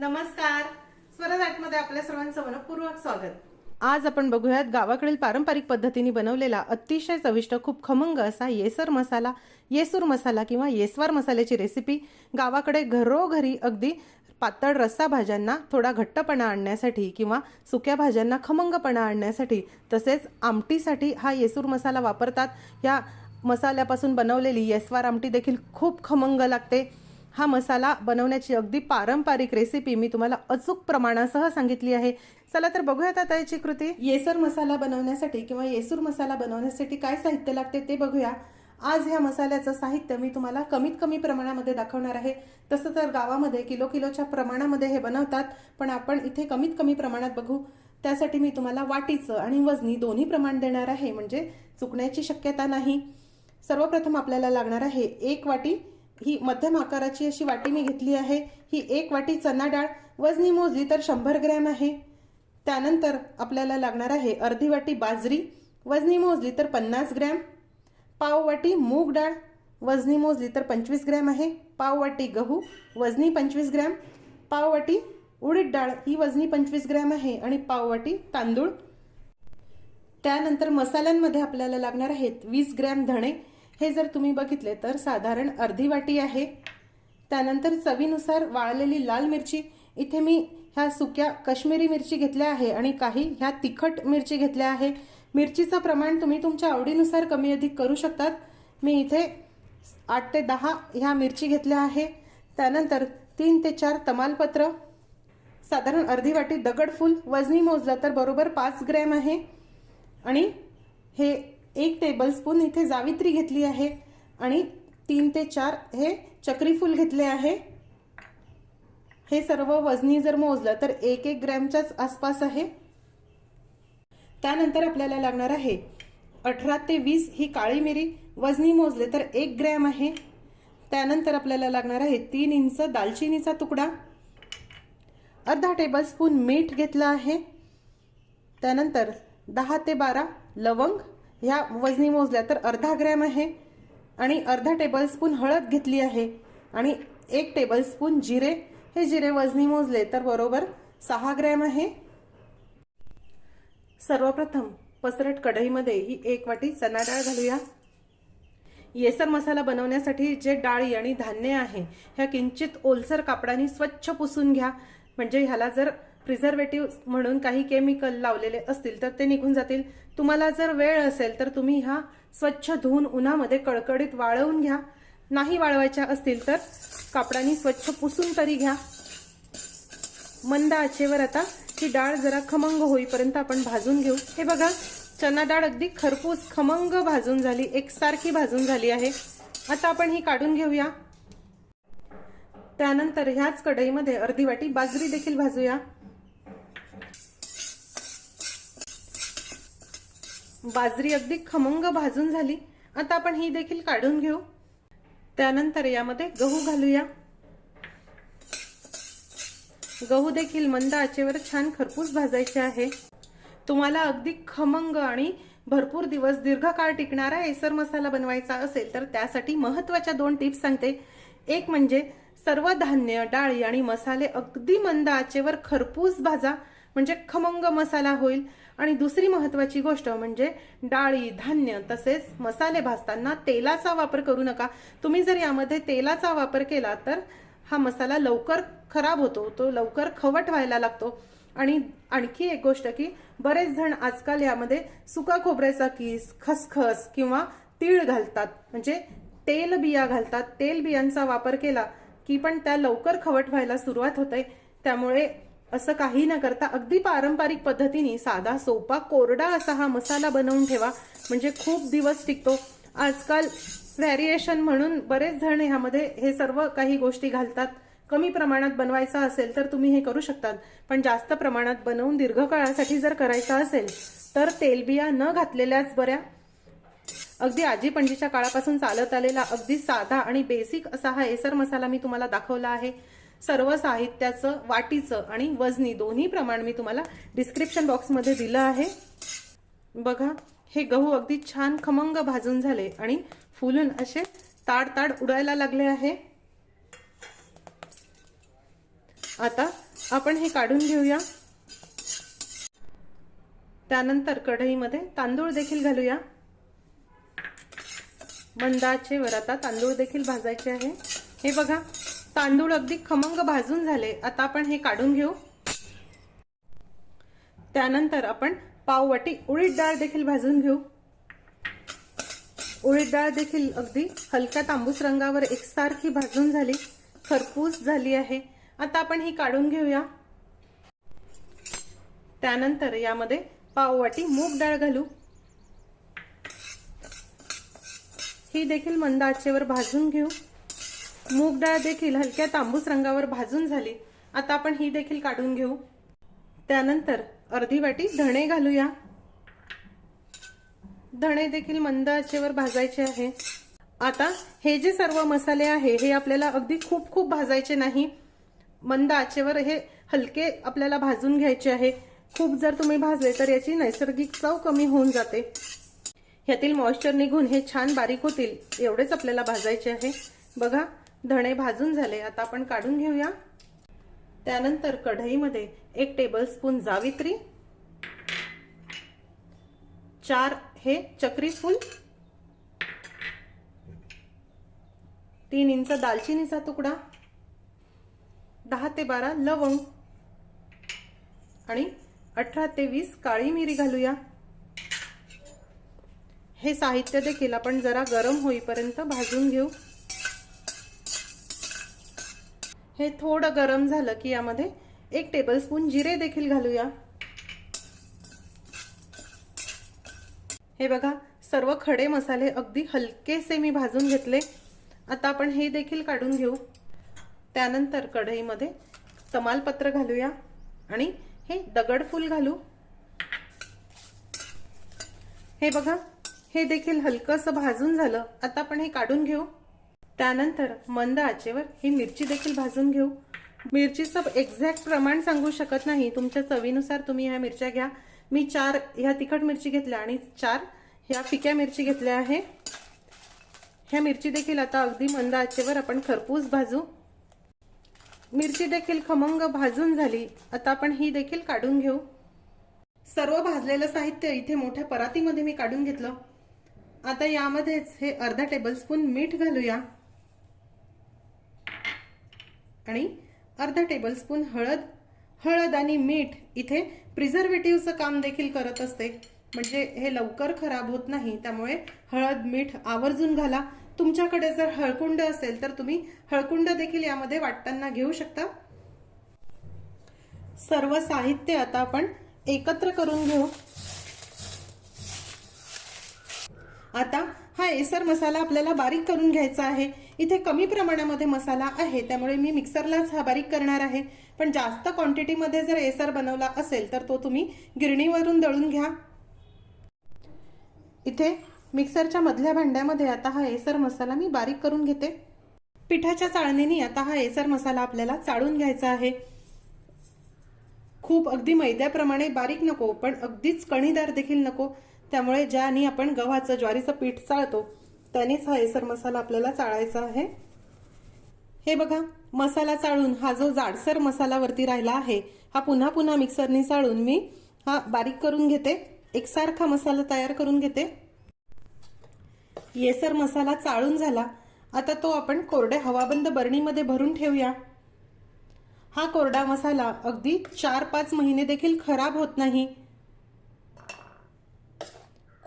नमस्कार. स्वराजमध्ये आपल्या सर्वांचं मनपूर्वक स्वागत. आज आपण बघूयात गावाकडील पारंपरिक पद्धतीने बनवलेला अतिशय चविष्ट खूप खमंग असा येसर मसाला येसूर मसाला किंवा येसवार मसाल्याची रेसिपी गावाकडे घरोघरी अगदी पातळ रस्सा भाज्यांना थोडा घट्टपणा आणण्यासाठी किंवा सुक्या भाज्यांना खमंगपणा आणण्यासाठी तसेच आमटीसाठी हा येसूर मसाला वापरतात. या मसाल्यापासून बनवलेली येसवार आमटी देखील खूप खमंग लागते. हा मसाला बनवण्याची अगदी पारंपरिक रेसिपी मी तुम्हाला अचूक प्रमाणासह सांगितली आहे. चला तर बघूयात आता याची कृती. येसर मसाला बनवण्यासाठी किंवा येसूर मसाला बनवण्यासाठी काय साहित्य लागते ते बघूया. आज ह्या मसाल्याचं साहित्य मी तुम्हाला कमीत कमी प्रमाणामध्ये दाखवणार आहे. तसं तर गावामध्ये किलो किलोच्या प्रमाणामध्ये हे बनवतात पण आपण इथे कमीत कमी प्रमाणात बघू. त्यासाठी मी तुम्हाला वाटीचं आणि वजनी दोन्ही प्रमाण देणार आहे म्हणजे चुकण्याची शक्यता नाही. सर्वप्रथम आपल्याला लागणार आहे एक वाटी ही मध्यम आकाराची अशी वाटी मी घेतली आहे. ही एक वाटी चना डाळ वजनी मोजली तर शंभर ग्रॅम आहे. त्यानंतर आपल्याला लागणार आहे अर्धी वाटी बाजरी वजनी मोजली तर पन्नास ग्रॅम. पाव वाटी मूग डाळ वजनी मोजली तर पंचवीस ग्रॅम आहे. पाव वाटी गहू वजनी पंचवीस ग्रॅम. पाव वाटी उडीद डाळ ही वजनी पंचवीस ग्रॅम आहे आणि पाव वाटी तांदूळ. त्यानंतर मसाल्यांमध्ये आपल्याला लागणार आहेत वीस ग्रॅम धणे हे जर तुम्ही बघितले तर साधारण अर्धी वाटी आहे. त्यानंतर चवीनुसार वाळलेली लाल मिरची. इथे मी ह्या सुक्या काश्मीरी मिरची घेतल्या आहे आणि काही ह्या तिखट मिरची घेतल्या आहे. मिरचीचं प्रमाण तुम्ही तुमच्या आवडीनुसार कमी अधिक करू शकतात. मी इथे आठ ते दहा ह्या मिरची घेतल्या आहे. त्यानंतर तीन ते चार तमालपत्र. साधारण अर्धी वाटी दगडफूल. वजनी मोजलं तर बरोबर पाच ग्रॅम आहे. आणि हे एक टेबलस्पून इथे जावित्री घेतली आहे आणि तीन ते चार हे चक्रीफूल घेतले आहे. हे सर्व वजनी जर मोजलं तर एक एक ग्रॅमच्याच आसपास आहे. त्यानंतर आपल्याला लागणार आहे अठरा ते वीस ही काळी मिरी. वजनी मोजले तर एक ग्रॅम आहे. त्यानंतर आपल्याला लागणार आहे तीन इंच दालचिनीचा तुकडा. अर्धा टेबलस्पून मीठ घेतलं आहे. त्यानंतर दहा ते बारा लवंग. ह्या वजनी मोजल्या तर अर्धा ग्रॅम आहे आणि अर्धा टेबलस्पून हळद घेतली आहे. आणि एक टेबलस्पून जिरे. हे जिरे वजनी मोजले तर बरोबर सहा ग्रॅम आहे. सर्वप्रथम पसरट कढईमध्ये ही एक वाटी चना डाळ घालूया. येसर मसाला बनवण्यासाठी जे डाळी आणि धान्य आहे ह्या किंचित ओलसर कापडाने स्वच्छ पुसून घ्या. म्हणजे ह्याला जर प्रिझर्वेटिव्ह म्हणून काही केमिकल लावलेले असतील तर ते निघून जातील. तुम्हाला जर वेळ असेल तर तुम्ही ह्या स्वच्छ धुवून उन्हामध्ये कडकडीत वाळवून घ्या. नाही वाळवायच्या असतील तर कापडाने स्वच्छ पुसून तरी घ्या. मंद आचेवर आता ही डाळ जरा खमंग होईपर्यंत आपण भाजून घेऊ. हे बघा चना डाळ अगदी खरपूस खमंग भाजून झाली एकसारखी भाजून झाली आहे. आता आपण ही काढून घेऊया. त्यानंतर ह्याच कढईमध्ये अर्धी वाटी बाजरी देखील भाजूया. बाजरी अगदी खमंग भाजून झाली. आता आपण ही देखील काढून घेऊ. त्यानंतर यामध्ये गहू घालूया. गहू देखील मंद आचेवर छान खरपूस भाजायचे आहे. तुम्हाला अगदी खमंग आणि भरपूर दिवस दीर्घकाळ टिकणारा एसर मसाला बनवायचा असेल तर त्यासाठी महत्त्वाच्या दोन टिप्स सांगते. एक म्हणजे सर्व धान्य डाळी आणि मसाले अगदी मंद आचेवर खरपूस भाजा. म्हणजे खमंग मसाला होईल. आणि दुसरी महत्वाची गोष्ट म्हणजे डाळी धान्य तसेच मसाले भाजताना तेलाचा वापर करू नका. तुम्ही जर यामध्ये तेलाचा वापर केला तर हा मसाला लवकर खराब होतो. तो लवकर खवट व्हायला लागतो. आणि आणखी एक गोष्ट की बरेच जण आजकाल यामध्ये सुका खोबऱ्याचा किस खसखस किंवा तीळ घालतात. म्हणजे तेल बिया घालतात. तेल बियांचा वापर केला की पण त्या लवकर खवट व्हायला सुरुवात होते. त्यामुळे असं काही न करता अगदी पारंपरिक पद्धतीने साधा सोपा कोरडा असा हा मसाला बनवून ठेवा. म्हणजे खूप दिवस टिकतो. आजकाल व्हॅरिएशन म्हणून बरेच जण ह्यामध्ये हे सर्व काही गोष्टी घालतात. कमी प्रमाणात बनवायचा असेल तर तुम्ही हे करू शकतात. पण जास्त प्रमाणात बनवून दीर्घकाळासाठी जर करायचं असेल तर तेलबिया न घातलेल्याच बऱ्या. अगदी आजी पणजीच्या काळापासून चालत आलेला अगदी साधा आणि बेसिक असा हा एसर मसाला मी तुम्हाला दाखवला आहे. सर्व साहित्याचं वाटीचं आणि वजनी दोन्ही प्रमाण मी तुम्हाला डिस्क्रिप्शन बॉक्समध्ये दिलं आहे. बघा हे गहू अगदी छान खमंग भाजून झाले आणि फुलून असे ताड ताड उडायला लागले आहे. आता आपण हे काढून घेऊया. त्यानंतर कढईमध्ये तांदूळ देखील घालूया. मंदाचे वर आता तांदूळ देखील भाजायचे आहे. हे बघा तांदूळ अगदी खमंग भाजून झाले. आता आपण हे काढून घेऊ. त्यानंतर आपण पाववाटी उडीद डाळ देखील भाजून घेऊ. उडीद डाळ देखील अगदी हलक्या तांबूस रंगावर एकसारखी भाजून झाली. खरपूस झाली आहे. आता आपण ही काढून घेऊया. त्यानंतर यामध्ये पाववाटी मूग डाळ घालू. ही देखील मंद आचेवर भाजून घेऊ. मूग डाळ देखील हलक्या तांबूस रंगावर भाजून झाली. आता आपण ही देखील काढून घेऊ. त्यानंतर अर्धी वाटी धणे घालूया. धणे देखील मंद आचेवर भाजायचे आहे. आता हे जे सर्व मसाले आहे हे आपल्याला अगदी खूप खूप भाजायचे नाही. मंद आचेवर हे हलके आपल्याला भाजून घ्यायचे आहे. खूप जर तुम्ही भाजले तर याची नैसर्गिक चव कमी होऊन जाते. ह्यातील मॉइश्चर निघून हे छान बारीक होतील एवढेच आपल्याला भाजायचे आहे. बघा धणे भाजून झाले आता आपण काढून घेऊया. त्यानंतर कढईमध्ये एक टेबलस्पून जावित्री चार हे चक्री फूल तीन इंच दालचिनीचा तुकडा दहा ते बारा लवंग आणि अठरा ते वीस काळी मिरी घालूया. हे साहित्य देखील आपण जरा गरम होईपर्यंत भाजून घेऊ. हे थोडं गरम झालं की यामध्ये एक टेबलस्पून जिरे देखील घालूया. हे बघा सर्व खडे मसाले अगदी हलकेसे मी भाजून घेतले. आता आपण हे देखील काढून घेऊ. त्यानंतर कढईमध्ये तमालपत्र घालूया आणि हे दगडफूल घालू. हे बघा हे देखील हलकंसं भाजून झालं. आता आपण हे काढून घेऊ. त्यानंतर मंद आचेवर ही मिरची देखील भाजून घेऊ. मिरचीचं एक्झॅक्ट प्रमाण सांगू शकत नाही. तुमच्या चवीनुसार तुम्ही ह्या मिरच्या घ्या. मी चार ह्या तिखट मिरची घेतल्या आणि चार ह्या फिक्या मिरची घेतल्या आहे. ह्या मिरची देखील आता अगदी मंद आचेवर आपण खरपूस भाजू. मिरची देखील खमंग भाजून झाली. आता आपण ही देखील काढून घेऊ. सर्व भाजलेलं साहित्य इथे मोठ्या परातीमध्ये मी काढून घेतलं. आता यामध्येच हे अर्धा टेबलस्पून मीठ घालूया. आणि अर्धा टेबलस्पून हळद हळद आणि मीठ इथे प्रिझर्वेटिव्हचं काम देखील करत असते. म्हणजे हे लवकर खराब होत नाही त्यामुळे हळद मीठ आवर्जून घाला. तुमच्याकडे जर हळकुंड असेल तर तुम्ही हळकुंड देखील यामध्ये वाटताना घेऊ शकता. सर्व साहित्य आता आपण एकत्र करून घेऊ. आता हा एसर मसाला आपल्याला बारीक करून घ्यायचा आहे. इथे कमी प्रमाणामध्ये मसाला आहे त्यामुळे मी मिक्सरलाच हा बारीक करणार आहे. पण जास्त क्वांटिटीमध्ये जर एसर बनवला असेल तर तो तुम्ही गिरणीवरून दळून घ्या. इथे मिक्सरच्या मधल्या भांड्यामध्ये आता हा एसर मसाला मी बारीक करून घेते. पिठाच्या चाळणीने आता हा एसर मसाला आपल्याला चाळून घ्यायचा आहे. खूप अगदी मैद्याप्रमाणे बारीक नको पण अगदीच कणीदार देखील नको. त्यामुळे ज्यानी आपण गव्हाचं ज्वारीचं पीठ चाळतो त्यानेच हा एसर मसाला आपल्याला चाळायचा आहे. हे बघा मसाला चाळून हा जो जाडसर मसाला वरती राहिला आहे हा पुन्हा पुन्हा मिक्सरने चाळून मी हा बारीक करून घेते. एकसारखा मसाला तयार करून घेते. येसर मसाला चाळून झाला. आता तो आपण कोरड्या हवाबंद बरणीमध्ये भरून ठेवूया. हा कोरडा मसाला अगदी चार पाच महिने देखील खराब होत नाही.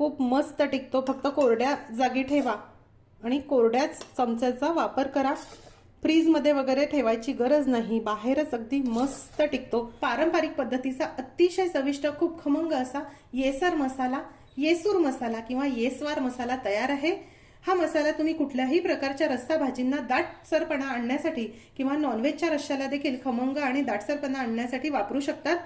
खूप मस्त टिकतो. फक्त कोरड्या जागी ठेवा आणि कोरड्याच चमच्याचा वापर करा. फ्रीजमध्ये वगैरे ठेवायची गरज नाही. बाहेरच अगदी मस्त टिकतो. पारंपरिक पद्धतीचा अतिशय चविष्ट खूप खमंग असा येसर मसाला येसूर मसाला किंवा येसवार मसाला तयार आहे. हा मसाला तुम्ही कुठल्याही प्रकारच्या रस्सा भाजींना दाटसरपणा आणण्यासाठी किंवा नॉनव्हेजच्या रश्श्याला देखील खमंग आणि दाटसरपणा आणण्यासाठी वापरू शकतात.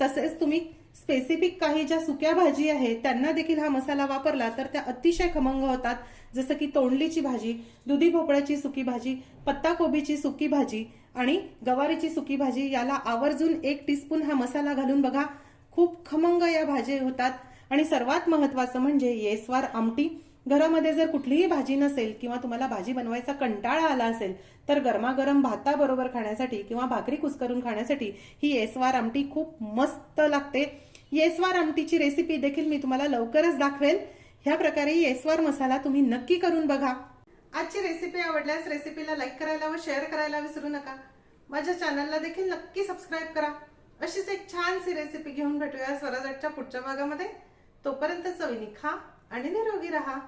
तसेच तुम्ही स्पेसिफिक काही ज्या सुक्या भाजी आहे त्यांना देखील हा मसाला वापरला तर त्या अतिशय खमंग होतात. जसं की तोंडलीची भाजी दुधी भोपळ्याची सुकी भाजी पत्ताकोबीची सुकी भाजी आणि गवारीची सुकी भाजी याला आवर्जून एक टीस्पून हा मसाला घालून बघा. खूप खमंग या भाजी होतात. आणि सर्वात महत्वाचं म्हणजे येसवार आमटी. घरामध्ये जर कुठलीही भाजी नसेल किंवा तुम्हाला भाजी बनवायचा कंटाळा आला असेल तर गरमागरम भाताबरोबर खाण्यासाठी किंवा भाकरी कुस्करून खाण्यासाठी ही येसवार आमटी खूप मस्त लागते. येसवार आमटीची रेसिपी देखील मी तुम्हाला लवकरच दाखवेल ह्या प्रकारे येसवार मसाला तुम्ही नक्की करून बघा. आजची रेसिपी आवडल्यास रेसिपीला लाईक करायला व शेअर करायला विसरू नका. माझ्या चॅनलला देखील नक्की सबस्क्राईब करा. अशीच एक छानशी रेसिपी घेऊन भेटूया स्वराजच्या पुढच्या भागामध्ये. तोपर्यंत चवीनी खा आणि निरोगी राहा.